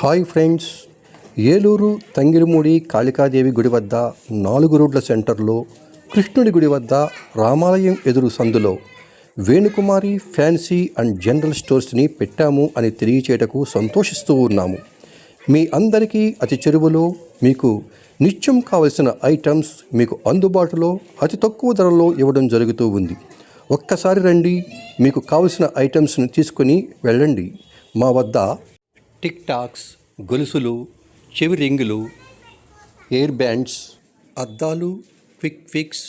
Hi friends Eluru తంగిరిమూడి Kalikadevi గుడి వద్ద నాలుగు రోడ్ల సెంటర్లో కృష్ణుడి గుడి వద్ద రామాలయం ఎదురు సందులో వేణుకుమారి ఫ్యాన్సీ అండ్ జనరల్ స్టోర్స్ని పెట్టాము అని తెలియచేయటకు సంతోషిస్తూ ఉన్నాము. మీ అందరికీ అతి చెరువులో మీకు నిత్యం కావలసిన ఐటమ్స్ మీకు అందుబాటులో అతి తక్కువ ధరలో ఇవ్వడం జరుగుతూ ఉంది. ఒక్కసారి రండి మీకు కావలసిన ఐటమ్స్ని తీసుకొని వెళ్ళండి. మా వద్ద టిక్ టాక్స్ గొలుసులు చెవి రింగులు ఎయిర్ బ్యాండ్స్ అద్దాలు క్విక్ ఫిక్స్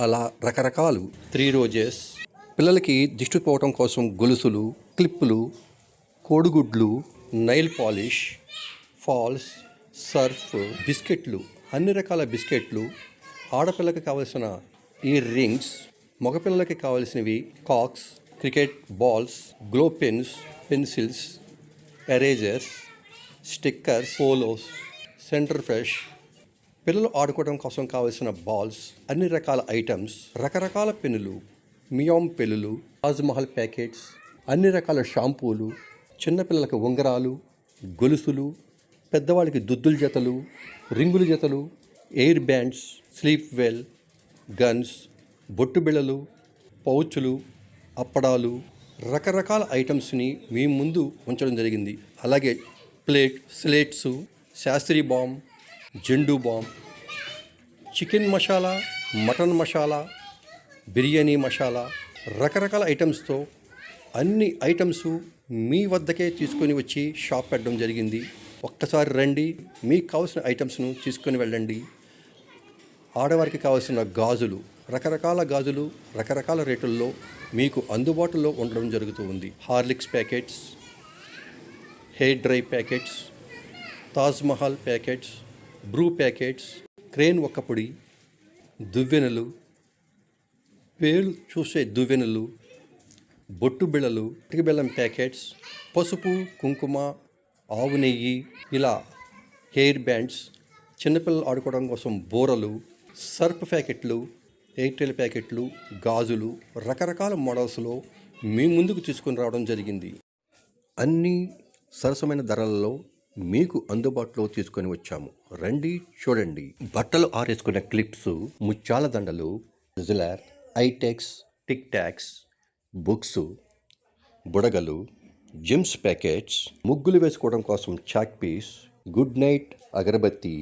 అలా రకరకాలు. Three Roses. పిల్లలకి దిష్టి పోవటం కోసం గొలుసులు క్లిప్పులు కోడిగుడ్లు నైల్ పాలిష్ ఫాల్స్ సర్ఫ్ బిస్కెట్లు అన్ని రకాల బిస్కెట్లు ఆడపిల్లకి కావలసిన ఇయర్ రింగ్స్ మగపిల్లలకి కావలసినవి Cox cricket balls glow pens pencils erasers stickers polos centre fresh పిల్లలు ఆడుకోవడం కోసం కావలసిన బాల్స్ అన్ని రకాల ఐటమ్స్ రకరకాల పెన్నులు మియామ్ పెనులు తాజ్మహల్ ప్యాకెట్స్ అన్ని రకాల షాంపూలు చిన్నపిల్లలకు ఉంగరాలు గొలుసులు పెద్దవాళ్ళకి దుద్దుల జతలు రింగుల జతలు air bands sleep well guns బొట్టు బిళ్ళలు పౌచులు అప్పడాలు రకరకాల ఐటమ్స్ని మీ ముందు ఉంచడం జరిగింది. అలాగే plate slates Shastri balm Zandu balm chicken masala mutton masala biryani masala రకరకాల ఐటమ్స్తో అన్ని ఐటమ్స్ మీ వద్దకే తీసుకొని వచ్చి షాప్ పెట్టడం జరిగింది. ఒక్కసారి రండి మీకు కావాల్సిన ఐటమ్స్ను తీసుకొని వెళ్ళండి. ఆడవారికి కావాల్సిన గాజులు రకరకాల గాజులు రకరకాల రేటుల్లో మీకు అందుబాటులో ఉండడం జరుగుతూ ఉంది. Horlicks packets hair dry packets Taj Mahal packets Bru packets Crane ఒక్కపొడి దువ్వెనలు పేలు చూసే దువ్వెనలు బొట్టు బిళ్ళలు బెల్లం ప్యాకెట్స్ పసుపు కుంకుమ ఆవు నెయ్యి ఇలా హెయిర్ బ్యాండ్స్ చిన్నపిల్లలు ఆడుకోవడం కోసం బోరలు సర్ప్ ప్యాకెట్లు ఎయిర్టెల్ ప్యాకెట్లు గాజులు రకరకాల మోడల్స్లో మీ ముందుకు తీసుకొని రావడం జరిగింది. అన్నీ సరసమైన ధరలలో మీకు అందుబాటులో తీసుకొని వచ్చాము. రండి చూడండి. బట్టలు ఆరేసుకునే క్లిప్స్ ముత్యాల దండలు regular Eyetex tick tacks books బుడగలు జిమ్స్ ప్యాకెట్స్ ముగ్గులు వేసుకోవడం కోసం చాక్ పీస్ గుడ్ నైట్ అగరబత్తి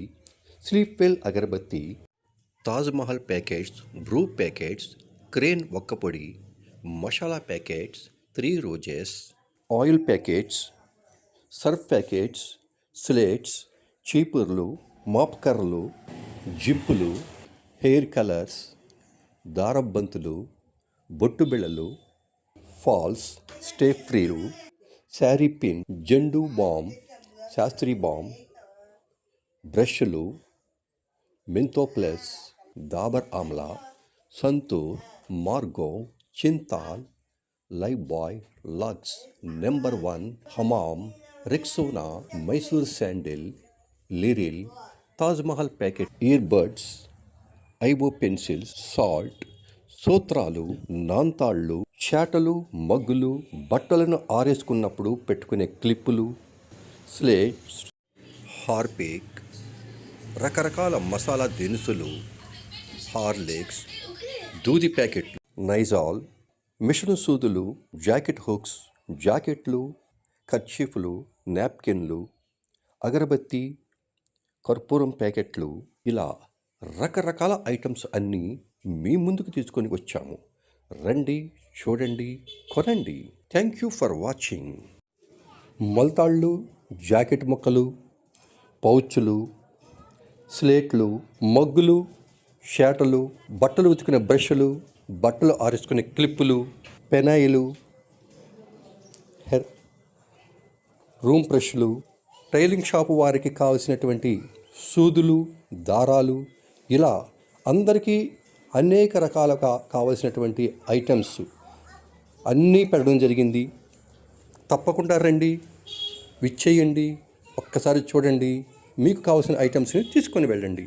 స్లీప్ వెల్ అగరబత్తి Taj Mahal packets Bru packets Crane ఒక్కపొడి masala packets Three Roses oil packets Surf packets slates చీపుర్లు మాప్కర్లు జిప్పులు హెయిర్ కలర్స్ దారబ్బంతులు బొట్టుబిళ్ళలు falls stay ఫ్రీలు sari pin Zandu balm Shastri balm బ్రష్లు Mentho plus Dabur amla Santoor Margo Cinthol Lifebuoy Lux number one Hamam Rexona Mysore sandal Liril Taj Mahal packet earbuds ఐబో pencils salt సూత్రాలు నాంతాళ్ళు చాటలు మగ్గులు బట్టలను ఆరేసుకున్నప్పుడు పెట్టుకునే క్లిప్పులు slates Harpic రకరకాల మసాలా దినుసులు Horlicks దూది ప్యాకెట్లు నైజాల్ మిషన్ సూదులు జాకెట్ హుక్స్ జాకెట్లు కర్చీఫ్లు నాప్కిన్లు అగరబత్తి కర్పూరం ప్యాకెట్లు ఇలా రకరకాల ఐటమ్స్ అన్నీ మీ ముందుకు తీసుకొని వచ్చాము రండి చూడండి కొనండి థ్యాంక్ యూ ఫర్ వాచింగ్ మొలతాళ్ళు జాకెట్ ముక్కలు పౌచులు స్లేట్లు మగ్గులు షాటలు బట్టలు ఉతుకునే బ్రష్లు బట్టలు ఆరేసుకునే క్లిప్పులు పెనాయిలు హెర్ రూమ్ బ్రష్లు టైలింగ్ షాపు వారికి కావలసినటువంటి సూదులు దారాలు ఇలా అందరికీ అనేక రకాలుగా కావలసినటువంటి ఐటమ్స్ అన్నీ పెట్టడం జరిగింది. తప్పకుండా రండి విచ్చేయండి ఒక్కసారి చూడండి మీకు కావాల్సిన ఐటమ్స్ని తీసుకొని వెళ్ళండి.